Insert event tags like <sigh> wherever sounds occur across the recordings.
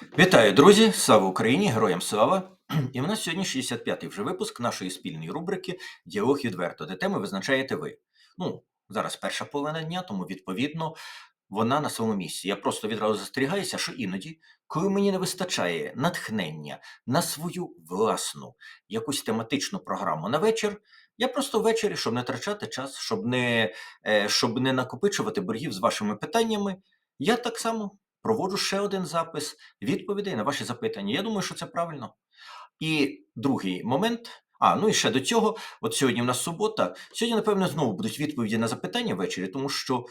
Вітаю, друзі! Слава Україні! Героям слава! І в нас сьогодні 65-й вже випуск нашої спільної рубрики Діалог відверто, де теми визначаєте ви. Ну, зараз перша половина дня, тому відповідно вона на своєму місці. Я просто відразу застерігаюся, що іноді, коли мені не вистачає натхнення на свою власну якусь тематичну програму на вечір, я просто ввечері, щоб не втрачати час, щоб не, е, щоб не накопичувати боргів з вашими питаннями, я так само проводжу ще один запис відповідей на ваші запитання. Я думаю, що це правильно. І другий момент. А, ну і ще до цього, от сьогодні в нас субота. Сьогодні, напевно, знову будуть відповіді на запитання ввечері, тому що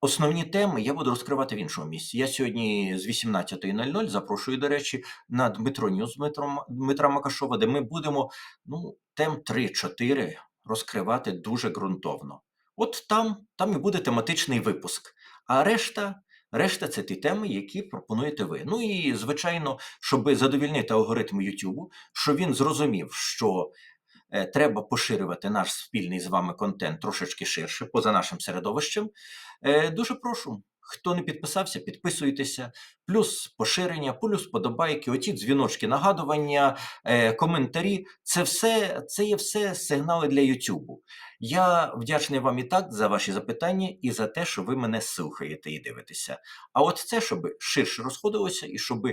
основні теми я буду розкривати в іншому місці. Я сьогодні з 18.00 запрошую, до речі, на Дмитро Ньюз Дмитро, Дмитра Макашова, де ми будемо ну, тем 3-4 розкривати дуже ґрунтовно. От там, там і буде тематичний випуск. А решта Решта це ті теми, які пропонуєте ви. Ну і звичайно, щоб задовільнити алгоритм YouTube, щоб він зрозумів, що е, треба поширювати наш спільний з вами контент трошечки ширше, поза нашим середовищем. Е, дуже прошу. Хто не підписався, підписуйтеся, плюс поширення, плюс подобайки, оті дзвіночки, нагадування, е, коментарі. Це все це є все сигнали для Ютубу. Я вдячний вам і так за ваші запитання і за те, що ви мене слухаєте і дивитеся. А от це, щоб ширше розходилося, і щоб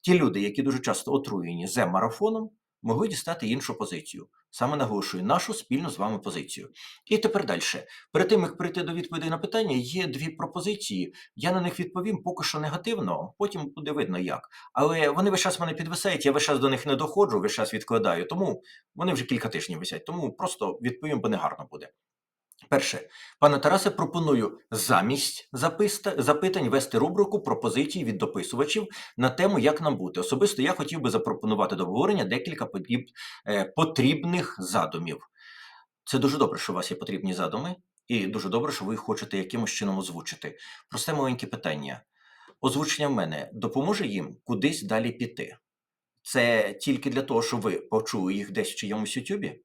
ті люди, які дуже часто отруєні зе марафоном, могли дістати іншу позицію. Саме наголошую нашу спільну з вами позицію. І тепер далі. Перед тим як прийти до відповідей на питання, є дві пропозиції. Я на них відповім поки що негативно, потім буде видно як. Але вони весь час мене підвисають, я весь час до них не доходжу, весь час відкладаю. Тому вони вже кілька тижнів висять. Тому просто відповім, бо не гарно буде. Перше, пане Тарасе, пропоную замість запитань вести рубрику пропозицій від дописувачів на тему Як нам бути. Особисто я хотів би запропонувати до обговорення декілька подіб, е, потрібних задумів. Це дуже добре, що у вас є потрібні задуми, і дуже добре, що ви їх хочете якимось чином озвучити. Просте маленьке питання. Озвучення в мене допоможе їм кудись далі піти. Це тільки для того, щоб ви почули їх десь в чиємусь Ютубі.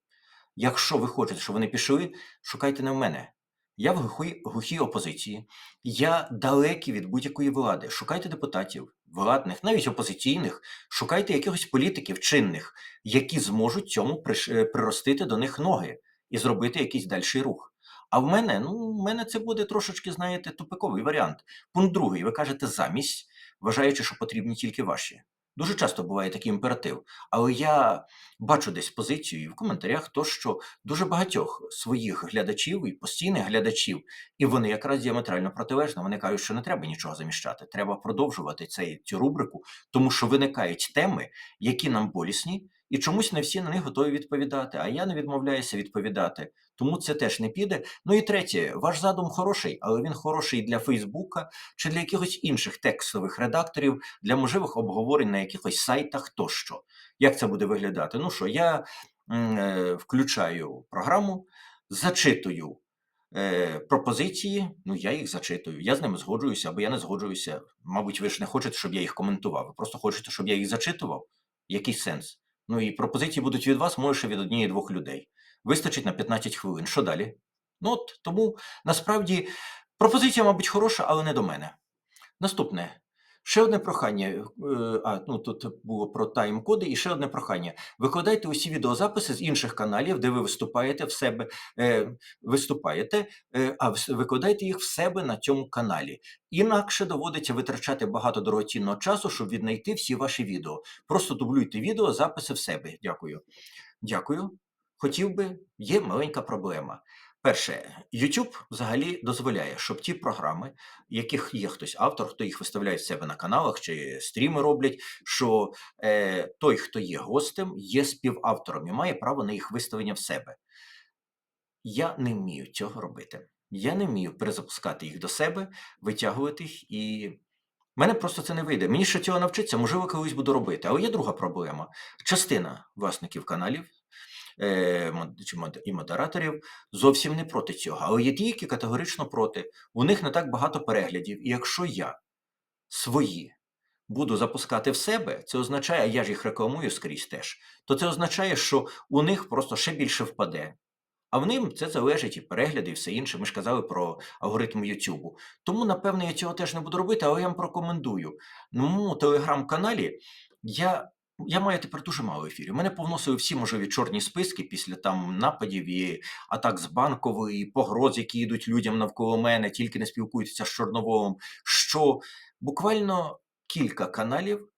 Якщо ви хочете, щоб вони пішли, шукайте не в мене. Я в глухій, глухій опозиції, я далекий від будь-якої влади. Шукайте депутатів, владних, навіть опозиційних, шукайте якихось політиків чинних, які зможуть цьому е, приростити до них ноги і зробити якийсь дальший рух. А в мене, ну, в мене це буде трошечки, знаєте, тупиковий варіант. Пункт другий, ви кажете замість, вважаючи, що потрібні тільки ваші. Дуже часто буває такий імператив, але я бачу десь позицію і в коментарях то, що дуже багатьох своїх глядачів і постійних глядачів, і вони якраз діаметрально протилежно. Вони кажуть, що не треба нічого заміщати, треба продовжувати цей, цю рубрику, тому що виникають теми, які нам болісні, і чомусь не всі на них готові відповідати. А я не відмовляюся відповідати. Тому це теж не піде. Ну і третє, ваш задум хороший, але він хороший для Фейсбука чи для якихось інших текстових редакторів, для можливих обговорень на якихось сайтах тощо. Як це буде виглядати? Ну що, я е, включаю програму, зачитую е, пропозиції, ну я їх зачитую. Я з ними згоджуюся або я не згоджуюся. Мабуть, ви ж не хочете, щоб я їх коментував. Ви просто хочете, щоб я їх зачитував. Який сенс? Ну і пропозиції будуть від вас, може від однієї-двох людей. Вистачить на 15 хвилин. Що далі? Ну от тому насправді пропозиція, мабуть, хороша, але не до мене. Наступне. Ще одне прохання. е, А, ну тут було про тайм-коди, і ще одне прохання. Викладайте усі відеозаписи з інших каналів, де ви виступаєте в себе, е, виступаєте, е, а викладайте їх в себе на цьому каналі. Інакше доводиться витрачати багато дорогоцінного часу, щоб віднайти всі ваші відео. Просто дублюйте відео, записи в себе. Дякую. Дякую. Хотів би, є маленька проблема. Перше, YouTube взагалі дозволяє, щоб ті програми, яких є хтось автор, хто їх виставляє в себе на каналах чи стріми роблять, що е, той, хто є гостем, є співавтором і має право на їх виставлення в себе. Я не вмію цього робити. Я не вмію перезапускати їх до себе, витягувати їх і. мене просто це не вийде. Мені ще цього навчитися, можливо, колись буду робити. Але є друга проблема. Частина власників каналів і модераторів зовсім не проти цього. Але є ті, які категорично проти. У них не так багато переглядів. І якщо я свої буду запускати в себе, це означає, я ж їх рекламую скрізь теж, то це означає, що у них просто ще більше впаде. А в ним це залежить і перегляди, і все інше. Ми ж казали про алгоритм Ютубу. Тому, напевно, я цього теж не буду робити, але я вам прокомендую. На моєму телеграм-каналі я. Я маю тепер дуже мало ефірів. Мене повносили всі можливі чорні списки після там нападів і атак з банкової, погроз, які йдуть людям навколо мене, тільки не спілкуються з Чорноволом. Що буквально кілька каналів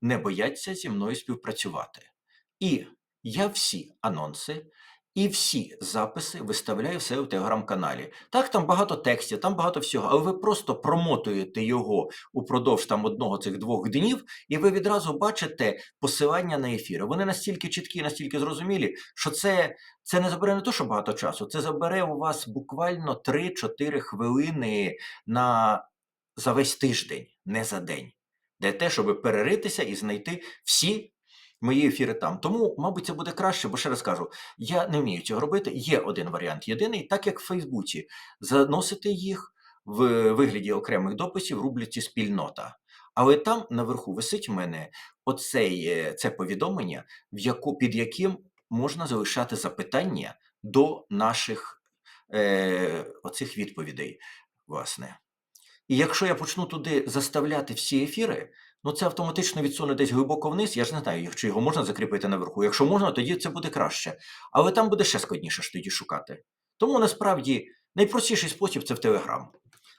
не бояться зі мною співпрацювати. І я всі анонси і всі записи виставляю все у телеграм-каналі. Так, там багато текстів, там багато всього, але ви просто промотуєте його упродовж там одного цих двох днів, і ви відразу бачите посилання на ефіри. Вони настільки чіткі, настільки зрозумілі, що це, це не забере не то, що багато часу, це забере у вас буквально 3-4 хвилини на за весь тиждень, не за день. Де те, щоб переритися і знайти всі мої ефіри там. Тому, мабуть, це буде краще, бо ще раз кажу, я не вмію цього робити. Є один варіант єдиний, так як в Фейсбуці, заносити їх в вигляді окремих дописів в рубриці спільнота. Але там наверху висить в мене оцей, е, це повідомлення, в яку, під яким можна залишати запитання до наших е, оцих відповідей, власне. І якщо я почну туди заставляти всі ефіри, ну це автоматично відсуне десь глибоко вниз. Я ж не знаю, чи його можна закріпити наверху. Якщо можна, тоді це буде краще. Але там буде ще складніше ж тоді шукати. Тому насправді найпростіший спосіб це в Телеграм.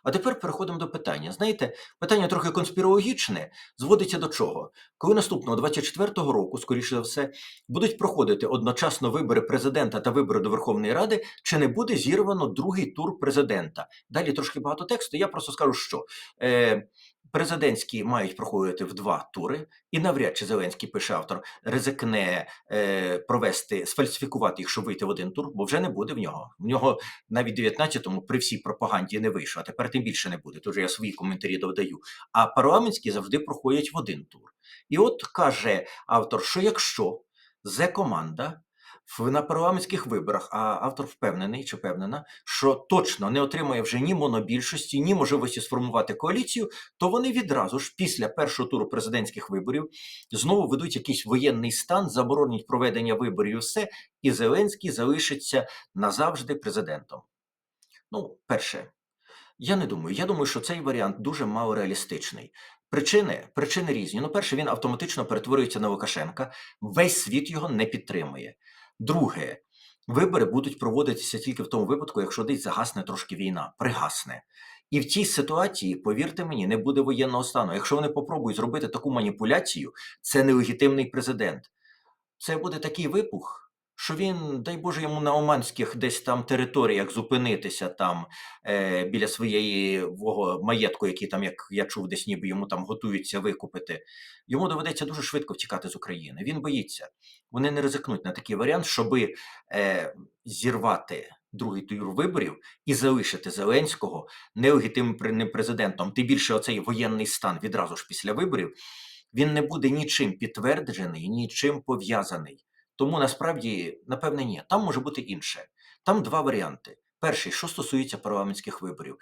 А тепер переходимо до питання. Знаєте, питання трохи конспірологічне зводиться до чого? Коли наступного 24-го року, скоріше за все, будуть проходити одночасно вибори президента та вибори до Верховної Ради, чи не буде зірвано другий тур президента? Далі трошки багато тексту. Я просто скажу, що е, президентські мають проходити в два тури, і навряд чи Зеленський пише автор ризикне е, провести, сфальсифікувати їх, щоб вийти в один тур, бо вже не буде в нього. В нього навіть 19-му при всій пропаганді не вийшло, а тепер тим більше не буде. Тож я свої коментарі додаю. А парламентські завжди проходять в один тур. І от каже автор, що якщо Зе-команда в- на парламентських виборах, а автор впевнений чи впевнена, що точно не отримає вже ні монобільшості, ні можливості сформувати коаліцію, то вони відразу ж після першого туру президентських виборів знову ведуть якийсь воєнний стан, заборонять проведення виборів і все, і Зеленський залишиться назавжди президентом. Ну, перше, я не думаю. Я думаю, що цей варіант дуже мало реалістичний. Причини, причини різні. Ну, перше, він автоматично перетворюється на Лукашенка. Весь світ його не підтримує. Друге, вибори будуть проводитися тільки в тому випадку, якщо десь загасне трошки війна, пригасне. І в цій ситуації, повірте мені, не буде воєнного стану. Якщо вони попробують зробити таку маніпуляцію, це нелегітимний президент. Це буде такий випух, що він, дай Боже, йому на оманських десь там територіях зупинитися там е, біля своєї маєтку, який там, як я чув, десь ніби йому там готуються викупити. Йому доведеться дуже швидко втікати з України. Він боїться. Вони не ризикнуть на такий варіант, щоби е, зірвати другий тур виборів і залишити Зеленського нелегітимним президентом. Тим більше оцей воєнний стан відразу ж після виборів. Він не буде нічим підтверджений, нічим пов'язаний. Тому насправді, напевне, ні. Там може бути інше. Там два варіанти. Перший, що стосується парламентських виборів,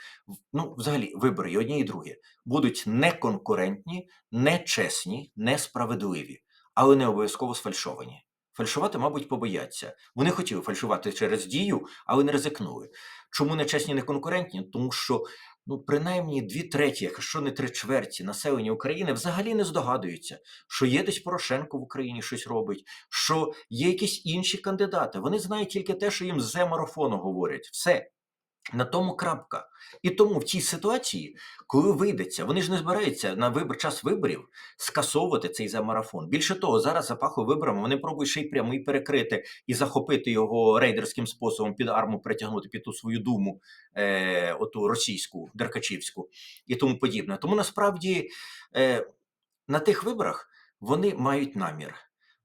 ну, взагалі, вибори і одні, і другі будуть неконкурентні, нечесні, несправедливі, але не обов'язково сфальшовані. Фальшувати, мабуть, побояться. Вони хотіли фальшувати через дію, але не ризикнули. Чому нечесні, неконкурентні? Тому що ну, принаймні дві треті, якщо не три чверті населення України взагалі не здогадуються, що є десь Порошенко в Україні щось робить, що є якісь інші кандидати. Вони знають тільки те, що їм з марафону говорять. Все. На тому крапка. І тому в цій ситуації, коли вийдеться, вони ж не збираються на вибор час виборів скасовувати цей замарафон. Більше того, зараз запаху виборами вони пробують ще й прямий перекрити і захопити його рейдерським способом під арму притягнути під ту свою думу, е, оту російську, деркачівську і тому подібне. Тому насправді е, на тих виборах вони мають намір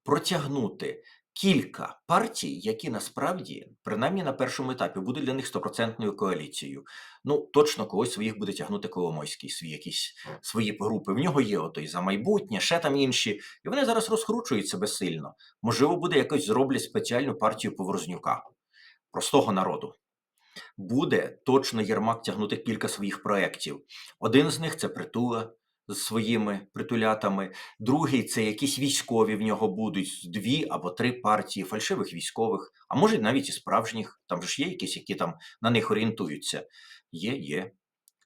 протягнути кілька партій, які насправді, принаймні на першому етапі, будуть для них стопроцентною коаліцією. Ну, точно когось своїх буде тягнути Коломойський, свої якісь свої групи. В нього є отой за майбутнє, ще там інші. І вони зараз розкручують себе сильно. Можливо, буде якось зроблять спеціальну партію Поворознюка, простого народу. Буде точно Єрмак тягнути кілька своїх проєктів. Один з них це притула. З своїми притулятами. Другий це якісь військові в нього будуть дві або три партії фальшивих військових, а може навіть і справжніх. Там ж є якісь, які там на них орієнтуються. Є, є.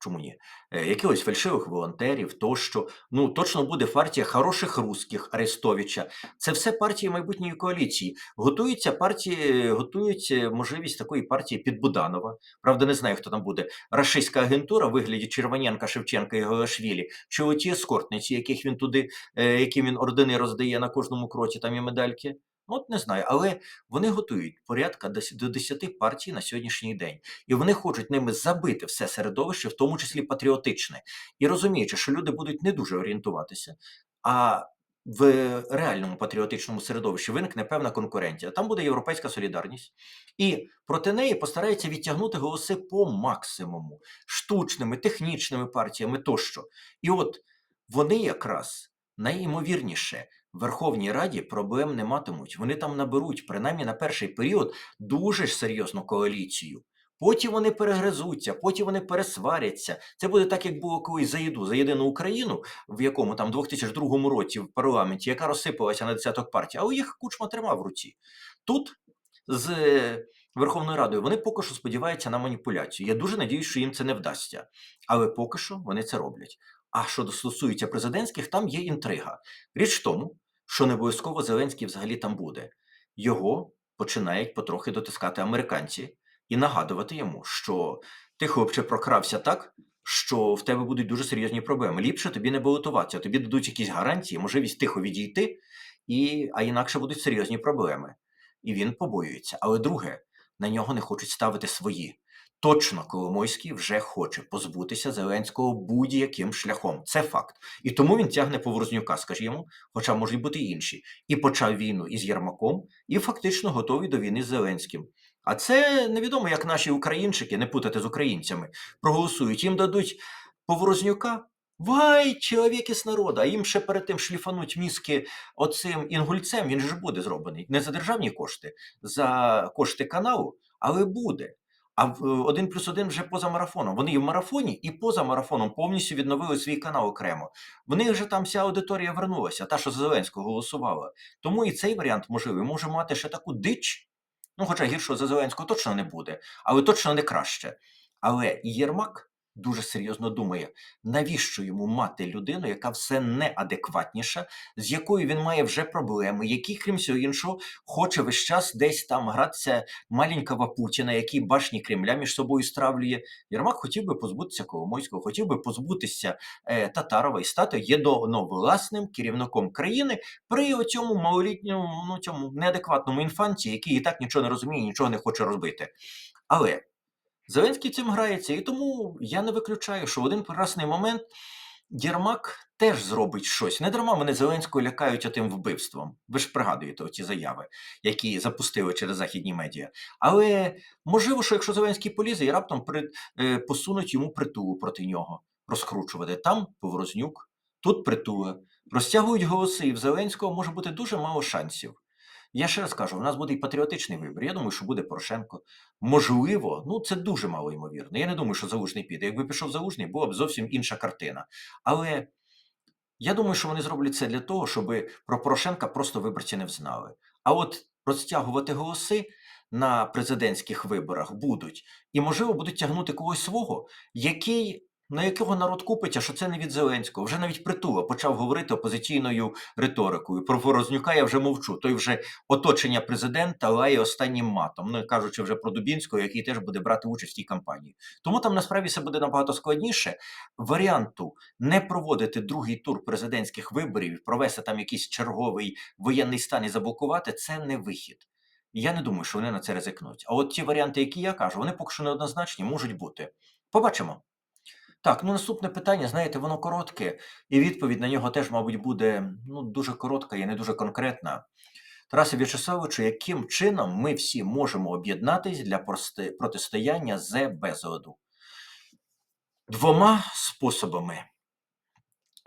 Чому ні? Е, якихось фальшивих волонтерів, тощо. Ну, точно буде партія хороших русських Арестовича. Це все партії майбутньої коаліції. Готуються партії, готують можливість такої партії під Буданова. Правда, не знаю, хто там буде. Рашистська агентура в вигляді Червоненка, Шевченка і Галашвілі, чи оті ескортниці, яких він туди, е, яким він ордени роздає на кожному кроці, там і медальки. Ну, От не знаю, але вони готують порядка до 10 партій на сьогоднішній день, і вони хочуть ними забити все середовище, в тому числі патріотичне, і розуміючи, що люди будуть не дуже орієнтуватися, а в реальному патріотичному середовищі виникне певна конкуренція. Там буде європейська солідарність, і проти неї постараються відтягнути голоси по максимуму штучними, технічними партіями тощо. І от вони якраз найімовірніше Верховній Раді проблем не матимуть. Вони там наберуть, принаймні на перший період, дуже ж серйозну коаліцію. Потім вони перегризуться, потім вони пересваряться. Це буде так, як було колись за їду, за єдину Україну, в якому там 2002 році в парламенті, яка розсипалася на десяток партій, але їх кучма тримав в руці. Тут з е, Верховною Радою вони поки що сподіваються на маніпуляцію. Я дуже надіюсь, що їм це не вдасться. Але поки що вони це роблять. А що стосується президентських, там є інтрига. Річ в тому, що не обов'язково Зеленський взагалі там буде. Його починають потрохи дотискати американці і нагадувати йому, що ти, хлопче, прокрався так, що в тебе будуть дуже серйозні проблеми. Ліпше тобі не балотуватися, тобі дадуть якісь гарантії, можливість тихо відійти, і, а інакше будуть серйозні проблеми. І він побоюється. Але друге, на нього не хочуть ставити свої. Точно Коломойський вже хоче позбутися Зеленського будь-яким шляхом. Це факт. І тому він тягне Поворознюка, скажімо, хоча можуть бути інші. І почав війну із Єрмаком, і фактично готовий до війни з Зеленським. А це невідомо, як наші українчики, не путати з українцями, проголосують. Їм дадуть Поворознюка. Вай, чоловік із народу, а їм ще перед тим шліфануть мізки оцим інгульцем, він ж буде зроблений. Не за державні кошти, за кошти каналу, але буде. А в один плюс один вже поза марафоном. Вони і в марафоні, і поза марафоном повністю відновили свій канал окремо. В них вже там вся аудиторія вернулася, та, що за Зеленського голосувала. Тому і цей варіант можливий може мати ще таку дич. Ну, хоча гіршого за Зеленського точно не буде, але точно не краще. Але Єрмак дуже серйозно думає, навіщо йому мати людину, яка все неадекватніша, з якою він має вже проблеми, який, крім всього іншого, хоче весь час десь там гратися маленького Путіна, який башні Кремля між собою стравлює. Єрмак хотів би позбутися Коломойського, хотів би позбутися е, Татарова і стати єдиновласним керівником країни при цьому малолітньому, ну цьому неадекватному інфанті, який і так нічого не розуміє, нічого не хоче робити. Але Зеленський цим грається, і тому я не виключаю, що в один прекрасний момент Єрмак теж зробить щось. Не дарма мене Зеленського лякають отим вбивством. Ви ж пригадуєте оці заяви, які запустили через західні медіа. Але можливо, що якщо Зеленський полізе і раптом при, е, посунуть йому притулу проти нього, розкручувати там Поворознюк, тут притула, розтягують голоси, і в Зеленського може бути дуже мало шансів. Я ще раз кажу, у нас буде і патріотичний вибір. Я думаю, що буде Порошенко. Можливо, ну це дуже мало ймовірно. Я не думаю, що Залужний піде. Якби пішов Залужний, була б зовсім інша картина. Але я думаю, що вони зроблять це для того, щоб про Порошенка просто виборці не взнали. А от розтягувати голоси на президентських виборах будуть, і, можливо, будуть тягнути когось свого, який. На якого народ купиться, що це не від Зеленського. Вже навіть притула почав говорити опозиційною риторикою. Про Ворознюка я вже мовчу. Той вже оточення президента лає останнім матом. Ну кажучи вже про Дубінського, який теж буде брати участь в тій кампанії. Тому там насправді все буде набагато складніше. Варіанту не проводити другий тур президентських виборів, провести там якийсь черговий воєнний стан і заблокувати це не вихід. Я не думаю, що вони на це ризикнуть. А от ті варіанти, які я кажу, вони поки що неоднозначні, можуть бути. Побачимо. Так, ну наступне питання, знаєте, воно коротке, і відповідь на нього теж, мабуть, буде ну, дуже коротка і не дуже конкретна. Тарасе В'ячеславовичу, яким чином ми всі можемо об'єднатись для протистояння з безладу? Двома способами.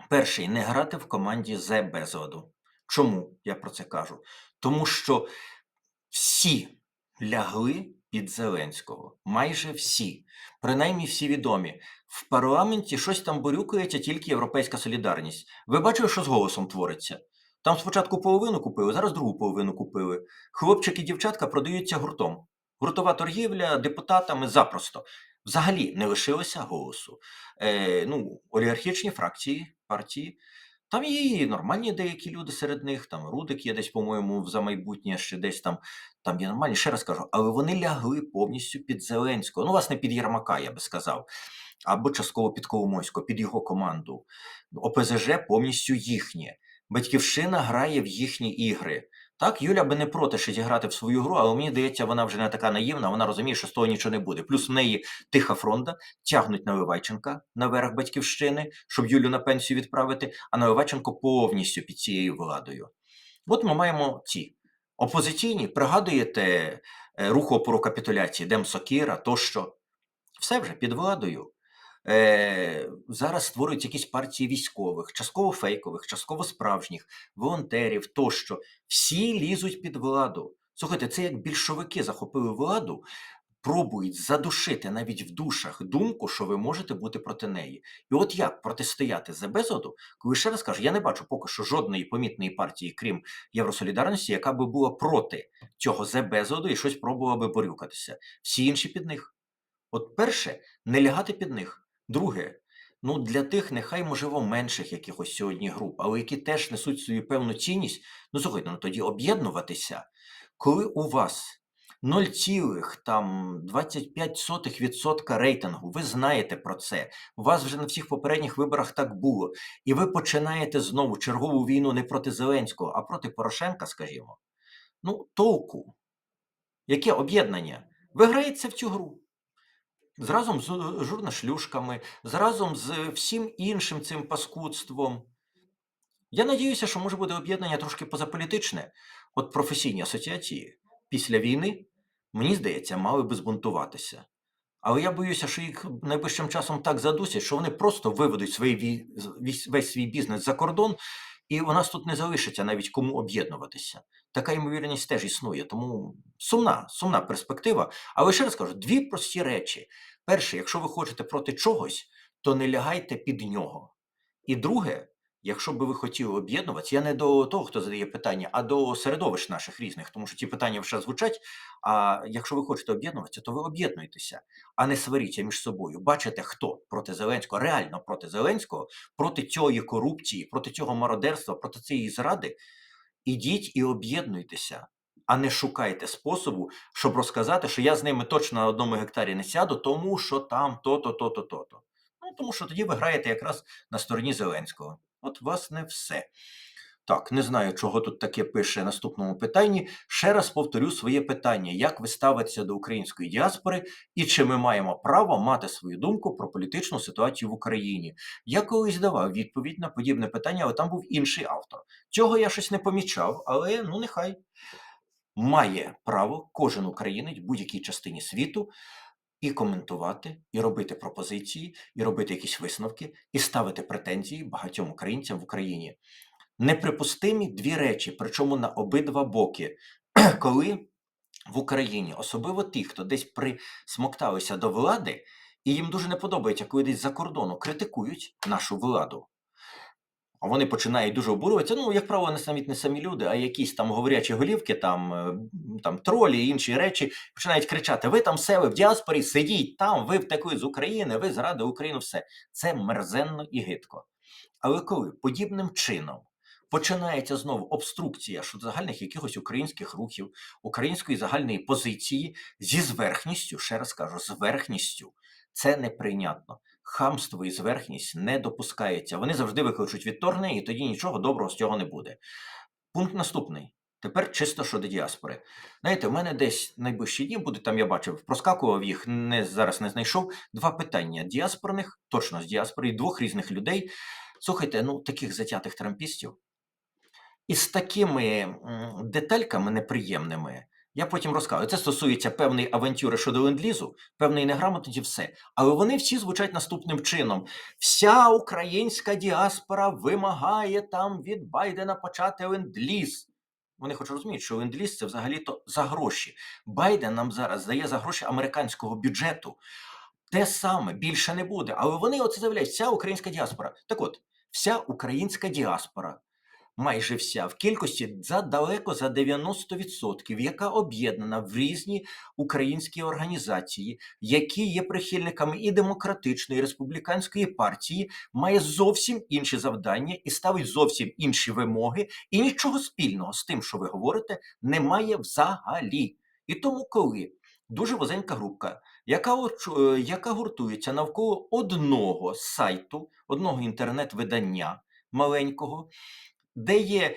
Перший не грати в команді з безладу. Чому я про це кажу? Тому що всі лягли під Зеленського. Майже всі, принаймні всі відомі. В парламенті щось там борюкається тільки Європейська солідарність. Ви бачили, що з голосом твориться? Там спочатку половину купили, зараз другу половину купили. Хлопчики і дівчатка продаються гуртом. Гуртова торгівля депутатами запросто. Взагалі не лишилося голосу. Е, ну, олігархічні фракції партії. Там є і нормальні деякі люди серед них, там Рудик є десь, по-моєму, в за майбутнє, ще десь там, там є нормальні, ще раз кажу, але вони лягли повністю під Зеленського. Ну, власне, під Єрмака, я би сказав, або частково під Коломойського, під його команду. ОПЗЖ повністю їхнє. Батьківщина грає в їхні ігри. Так, Юля би не проти ще зіграти в свою гру, але мені здається, вона вже не така наївна, вона розуміє, що з того нічого не буде. Плюс в неї тиха фронта, тягнуть Наливайченка наверх батьківщини, щоб Юлю на пенсію відправити, а Наливайченко повністю під цією владою. От ми маємо ці опозиційні, пригадуєте е, рух опору капітуляції, Дем Сокіра тощо. Все вже під владою. Е, зараз створюють якісь партії військових, частково фейкових, частково справжніх, волонтерів тощо. Всі лізуть під владу. Слухайте, це як більшовики захопили владу, пробують задушити навіть в душах думку, що ви можете бути проти неї. І от як протистояти за безоду, коли ще раз кажу, я не бачу поки що жодної помітної партії, крім Євросолідарності, яка би була проти цього за безоду і щось пробувала би борюкатися. Всі інші під них. От перше, не лягати під них. Друге, ну для тих, нехай, можливо, менших якихось сьогодні груп, але які теж несуть свою певну цінність, ну слухайте, ну тоді об'єднуватися, коли у вас 0,25% рейтингу, ви знаєте про це, у вас вже на всіх попередніх виборах так було, і ви починаєте знову чергову війну не проти Зеленського, а проти Порошенка, скажімо. Ну, толку. Яке об'єднання? Ви граєте в цю гру. Зразом з е, журнашлюшками, зразом з всім іншим цим паскудством. Я надіюся, що може буде об'єднання трошки позаполітичне. От професійні асоціації після війни, мені здається, мали би збунтуватися. Але я боюся, що їх найближчим часом так задусять, що вони просто виведуть свій, весь свій бізнес за кордон, і у нас тут не залишиться навіть кому об'єднуватися. Така ймовірність теж існує. Тому сумна, сумна перспектива. Але ще раз кажу, дві прості речі. Перше, якщо ви хочете проти чогось, то не лягайте під нього. І друге, якщо би ви хотіли об'єднуватися, я не до того, хто задає питання, а до середовищ наших різних, тому що ті питання вже звучать. А якщо ви хочете об'єднуватися, то ви об'єднуйтеся, а не сваріться між собою. Бачите, хто проти Зеленського, реально проти Зеленського, проти цієї корупції, проти цього мародерства, проти цієї зради. Ідіть і об'єднуйтеся, а не шукайте способу, щоб розказати, що я з ними точно на одному гектарі не сяду, тому що там то-то, то-то, то-то. Ну, тому що тоді ви граєте якраз на стороні Зеленського. От, власне, все. Так, не знаю, чого тут таке пише наступному питанні. Ще раз повторю своє питання: як ви ставитеся до української діаспори і чи ми маємо право мати свою думку про політичну ситуацію в Україні? Я колись давав відповідь на подібне питання, але там був інший автор. Цього я щось не помічав, але ну нехай має право кожен українець в будь-якій частині світу і коментувати, і робити пропозиції, і робити якісь висновки, і ставити претензії багатьом українцям в Україні. Неприпустимі дві речі, причому на обидва боки, <clears throat> коли в Україні, особливо ті, хто десь присмокталися до влади, і їм дуже не подобається, коли десь за кордону критикують нашу владу. Вони починають дуже обурюватися. Ну, як правило, не навіть не самі люди, а якісь там говорячі голівки, там, е, там тролі інші речі починають кричати: ви там ви в діаспорі, сидіть там, ви втекли з України, ви зрадили Україну, все. Це мерзенно і гидко. Але коли подібним чином починається знову обструкція щодо загальних якихось українських рухів, української загальної позиції зі зверхністю, ще раз кажу, зверхністю, це неприйнятно. Хамство і зверхність не допускається. Вони завжди викличуть відторгнення, і тоді нічого доброго з цього не буде. Пункт наступний. Тепер чисто щодо діаспори. Знаєте, в мене десь найближчі дні буде, там я бачив, проскакував їх, не, зараз не знайшов. Два питання діаспорних, точно з діаспори, двох різних людей. Слухайте, ну таких затятих трампістів. І з такими детальками неприємними я потім розкажу. Це стосується певної авантюри щодо ленд-лізу, певної неграмотності, все. Але вони всі звучать наступним чином: вся українська діаспора вимагає там від Байдена почати ленд-ліз. Вони хоч розуміють, що ленд-ліз це взагалі-то за гроші. Байден нам зараз дає за гроші американського бюджету. Те саме більше не буде. Але вони оце заявляють, вся українська діаспора. Так от, вся українська діаспора, майже вся, в кількості за далеко за 90%, яка об'єднана в різні українські організації, які є прихильниками і демократичної, і республіканської партії, має зовсім інші завдання і ставить зовсім інші вимоги, і нічого спільного з тим, що ви говорите, немає взагалі. І тому, коли дуже вузенька групка, яка, е, яка гуртується навколо одного сайту, одного інтернет-видання маленького, де є,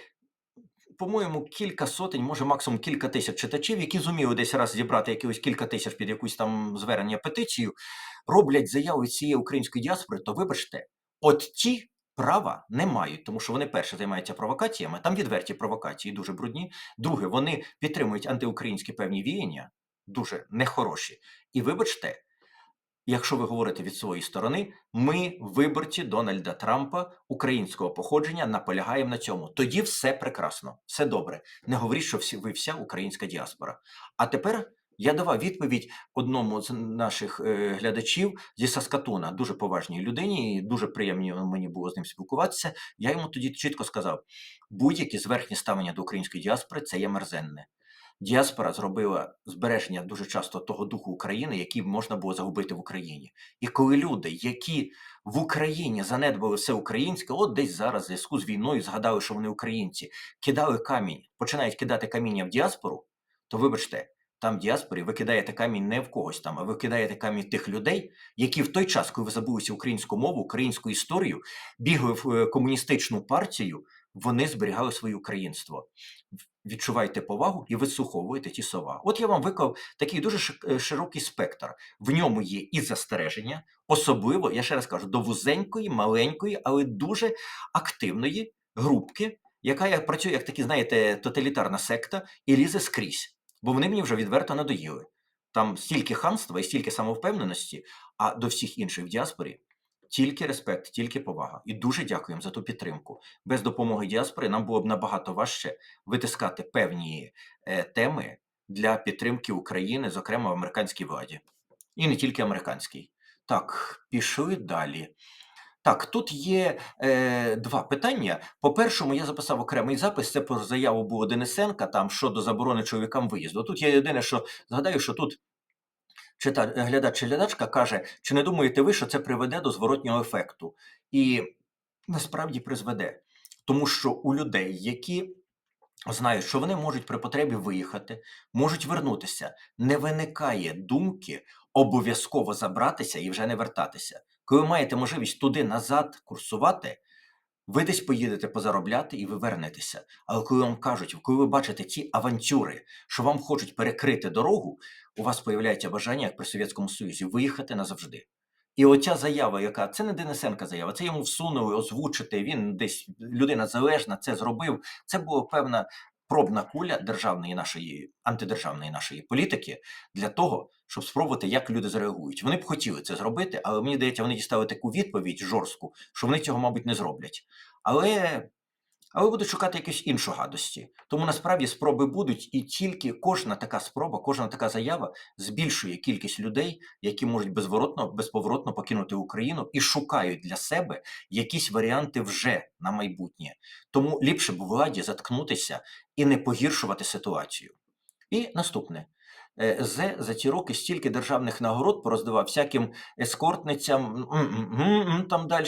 по-моєму, кілька сотень, може максимум кілька тисяч читачів, які зуміли десь раз зібрати якихось кілька тисяч під якусь там звернення петицію, роблять заяви цієї української діаспори, то вибачте, от ті права не мають, тому що вони перше займаються провокаціями, там відверті провокації, дуже брудні. Друге, вони підтримують антиукраїнські певні віяння, дуже нехороші. І вибачте, якщо ви говорите від своєї сторони, ми, виборці Дональда Трампа українського походження, наполягаємо на цьому. Тоді все прекрасно, все добре. Не говоріть, що всі ви вся українська діаспора. А тепер я давав відповідь одному з наших е, глядачів зі Саскатуна, дуже поважній людині, і дуже приємно мені було з ним спілкуватися. Я йому тоді чітко сказав: будь-які зверхні ставлення до української діаспори це є мерзенне. Діаспора зробила збереження дуже часто того духу України, який можна було загубити в Україні. І коли люди, які в Україні занедбали все українське, от десь зараз в зв'язку з війною згадали, що вони українці, кидали камінь, починають кидати каміння в діаспору, то вибачте, там в діаспорі ви кидаєте камінь не в когось там, а ви кидаєте камінь тих людей, які в той час, коли ви забулися українську мову, українську історію, бігли в е, комуністичну партію, вони зберігали своє українство. Відчувайте повагу і вислуховуйте ті слова. От я вам виклав такий дуже е, широкий спектр. В ньому є і застереження, особливо, я ще раз кажу, до вузенької, маленької, але дуже активної групки, яка працює як такі, знаєте, тоталітарна секта і лізе скрізь. Бо вони мені вже відверто надоїли. Там стільки хамства і стільки самовпевненості, а до всіх інших в діаспорі тільки респект, тільки повага. І дуже дякуємо за ту підтримку. Без допомоги діаспори нам було б набагато важче витискати певні е, теми для підтримки України, зокрема в американській владі. І не тільки американській. Так, пішли далі. Так, тут є е, два питання. По першому, я записав окремий запис. Це про заяву було Денисенка там щодо заборони чоловікам виїзду. Тут є єдине, що згадаю, що тут чита, глядач чи глядачка каже, чи не думаєте ви, що це приведе до зворотнього ефекту? І насправді призведе. Тому що у людей, які знають, що вони можуть при потребі виїхати, можуть вернутися, не виникає думки обов'язково забратися і вже не вертатися. Коли ви маєте можливість туди назад курсувати, ви десь поїдете позаробляти і ви вернетеся. Але коли вам кажуть, коли ви бачите ті авантюри, що вам хочуть перекрити дорогу, у вас появляється бажання, як при Совєтському Союзі, виїхати назавжди. І оця заява, яка це не Денисенка заява, це йому всунули озвучити. Він десь людина залежна, це зробив. Це була певна пробна куля державної нашої антидержавної нашої політики для того, щоб спробувати, як люди зреагують. Вони б хотіли це зробити, але мені здається, вони дістали таку відповідь жорстку, що вони цього, мабуть, не зроблять. Але, але будуть шукати якісь інші гадості. Тому насправді спроби будуть, і тільки кожна така спроба, кожна така заява збільшує кількість людей, які можуть безворотно, безповоротно покинути Україну і шукають для себе якісь варіанти вже на майбутнє. Тому ліпше б владі заткнутися і не погіршувати ситуацію. І наступне. Е, З за ці роки стільки державних нагород пороздавав всяким ескортницям, там далі.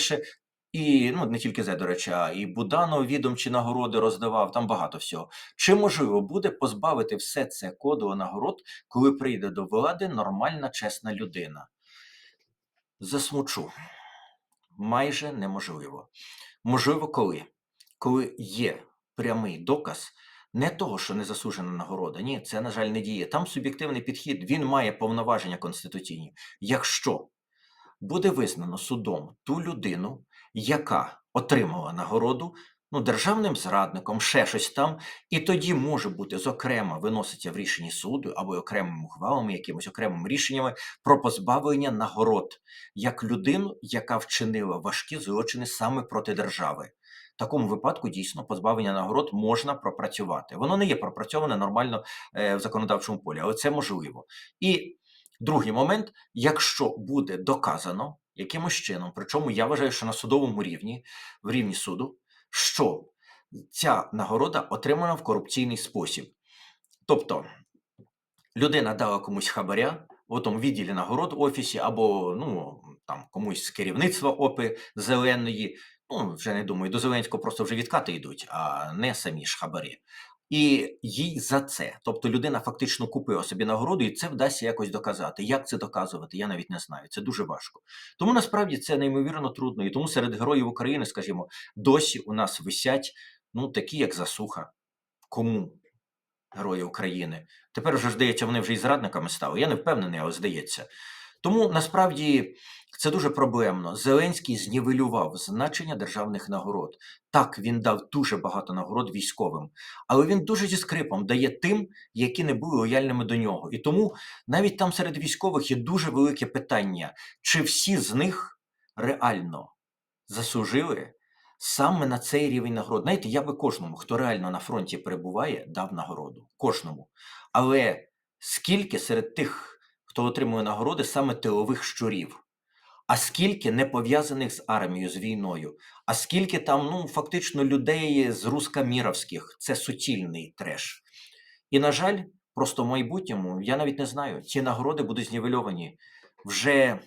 І ну не тільки Зе, до речі, а і Буданов відомчі нагороди роздавав, там багато всього. Чи можливо буде позбавити все це коду нагород, коли прийде до влади нормальна, чесна людина? Засмучу. Майже неможливо. Можливо, коли? Коли є прямий доказ не того, що не засуджена нагорода. Ні, це, на жаль, не діє. Там суб'єктивний підхід, він має повноваження конституційні. Якщо буде визнано судом ту людину, яка отримала нагороду, ну, державним зрадником, ще щось там, і тоді може бути, зокрема, виноситься в рішенні суду або окремими ухвалами, якимось окремими рішеннями про позбавлення нагород як людину, яка вчинила важкі злочини саме проти держави. В такому випадку дійсно позбавлення нагород можна пропрацювати. Воно не є пропрацьоване нормально е, в законодавчому полі, але це можливо. І другий момент, якщо буде доказано якимось чином, причому я вважаю, що на судовому рівні, в рівні суду, що ця нагорода отримана в корупційний спосіб. Тобто людина дала комусь хабаря в тому відділі нагород в офісі, або ну там комусь з керівництва ОПИ зеленої. Ну, вже не думаю, до Зеленського просто вже відкати йдуть, а не самі ж хабарі. І їй за це. Тобто людина фактично купила собі нагороду, і це вдасться якось доказати. Як це доказувати, я навіть не знаю. Це дуже важко. Тому насправді це неймовірно трудно. І тому серед героїв України, скажімо, досі у нас висять ну такі, як засуха. Кому? Герої України. Тепер вже здається, вони вже і зрадниками стали. Я не впевнений, але здається. Тому насправді це дуже проблемно. Зеленський знівелював значення державних нагород. Так, він дав дуже багато нагород військовим, але він дуже зі скрипом дає тим, які не були лояльними до нього. І тому навіть там серед військових є дуже велике питання, чи всі з них реально заслужили саме на цей рівень нагород. Знаєте, я би кожному, хто реально на фронті перебуває, дав нагороду. Кожному. Але скільки серед тих, хто отримує нагороди, саме тилових щурів? А скільки не пов'язаних з армією, з війною, а скільки там ну, фактично людей з рускаміровських, це суцільний треш. І, на жаль, просто в майбутньому, я навіть не знаю, ці нагороди будуть знівельовані вже.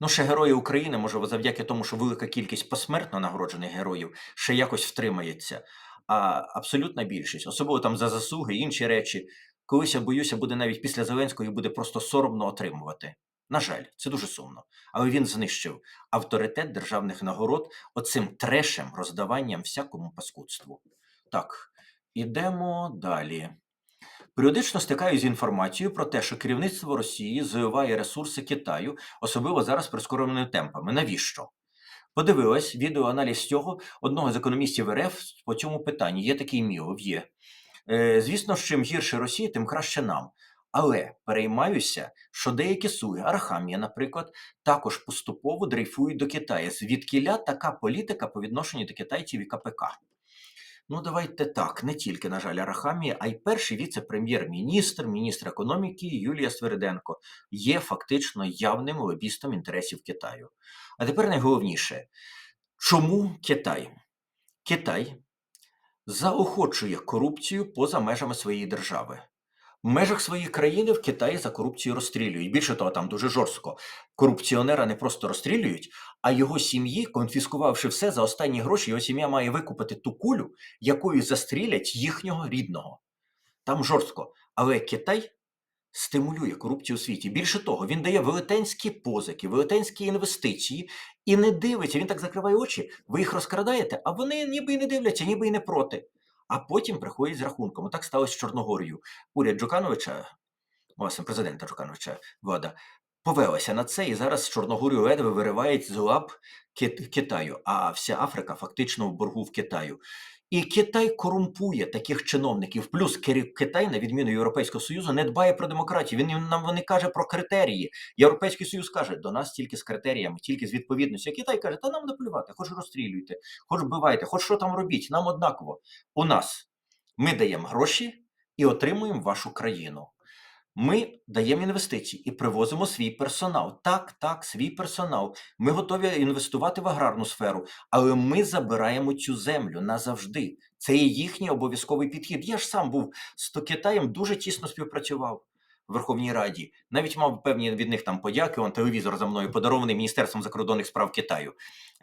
Ну, ще герої України, може, завдяки тому, що велика кількість посмертно нагороджених героїв ще якось втримається. А абсолютна більшість, особливо там за заслуги, інші речі, колись я боюся, буде навіть після Зеленського і буде просто соромно отримувати. На жаль, це дуже сумно. Але він знищив авторитет державних нагород оцим трешем, роздаванням всякому паскудству. Так, ідемо далі. Періодично стикаюсь з інформацією про те, що керівництво Росії зливає ресурси Китаю, особливо зараз прискореними темпами. Навіщо? Подивилась відеоаналіз цього одного з економістів РФ по цьому питанні. Є такий мілов, є. Е, звісно, чим гірше Росії, тим краще нам. Але переймаюся, що деякі суги, Архамія, наприклад, також поступово дрейфують до Китаю. Звідкіля така політика по відношенню до китайців і КПК. Ну, давайте так, не тільки, на жаль, Арахамія, а й перший віце-прем'єр-міністр, міністр економіки Юлія Свериденко є фактично явним лобістом інтересів Китаю. А тепер найголовніше, чому Китай? Китай заохочує корупцію поза межами своєї держави. В межах своєї країни в Китаї за корупцію розстрілюють. Більше того, там дуже жорстко. Корупціонера не просто розстрілюють, а його сім'ї, конфіскувавши все за останні гроші, його сім'я має викупити ту кулю, якою застрілять їхнього рідного. Там жорстко. Але Китай стимулює корупцію у світі. Більше того, він дає велетенські позики, велетенські інвестиції і не дивиться. Він так закриває очі, ви їх розкрадаєте, а вони ніби і не дивляться, ніби і не проти а потім приходять з рахунком. Так сталося з Чорногорією. Уряд Джукановича, власне, президента Джукановича, влада, повелася на це, і зараз Чорногорію ледве виривають з лап Китаю, а вся Африка фактично в боргу в Китаю. І Китай корумпує таких чиновників. Плюс Китай, на відміну Європейського Союзу, не дбає про демократію. Він нам вони каже про критерії. Європейський Союз каже, до нас тільки з критеріями, тільки з відповідністю. А Китай каже, та нам наплювати, хоч розстрілюйте, хоч вбивайте, хоч що там робіть. Нам однаково. У нас ми даємо гроші і отримуємо вашу країну. Ми даємо інвестиції і привозимо свій персонал. Так, так, свій персонал. Ми готові інвестувати в аграрну сферу, але ми забираємо цю землю назавжди. Це є їхній обов'язковий підхід. Я ж сам був з Китаєм дуже тісно співпрацював в Верховній Раді. Навіть мав певні від них там подяки. Он телевізор за мною подарований Міністерством закордонних справ Китаю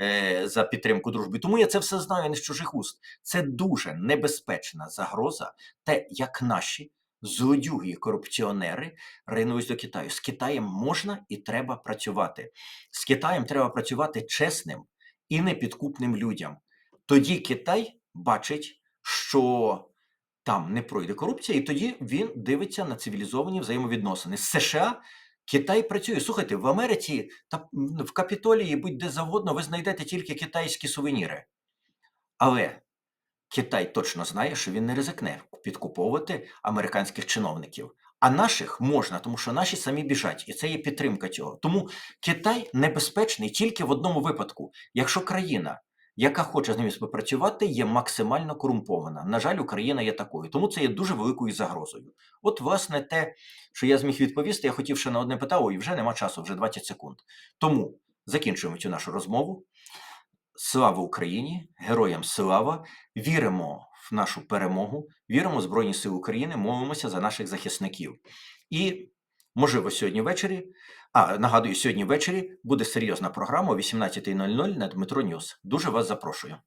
е, за підтримку дружби. Тому я це все знаю не з чужих уст. Це дуже небезпечна загроза, те, як наші злодюги і корупціонери ринулись до Китаю. З Китаєм можна і треба працювати. З Китаєм треба працювати чесним і непідкупним людям. Тоді Китай бачить, що там не пройде корупція, і тоді він дивиться на цивілізовані взаємовідносини. З США Китай працює. Слухайте, в Америці та в Капітолії будь-де завгодно, ви знайдете тільки китайські сувеніри. Але Китай точно знає, що він не ризикне підкуповувати американських чиновників. А наших можна, тому що наші самі біжать, і це є підтримка цього. Тому Китай небезпечний тільки в одному випадку, якщо країна яка хоче з ними співпрацювати, є максимально корумпована. На жаль, Україна є такою, тому це є дуже великою загрозою. От, власне, те, що я зміг відповісти, я хотів ще на одне питав, і вже нема часу, вже 20 секунд. Тому закінчуємо цю нашу розмову. Слава Україні! Героям слава! Віримо в нашу перемогу, віримо в Збройні Сили України, молимося за наших захисників. І, можливо, сьогодні ввечері, а нагадую, сьогодні ввечері буде серйозна програма о 18.00 на Дмитро Ньюс. Дуже вас запрошую.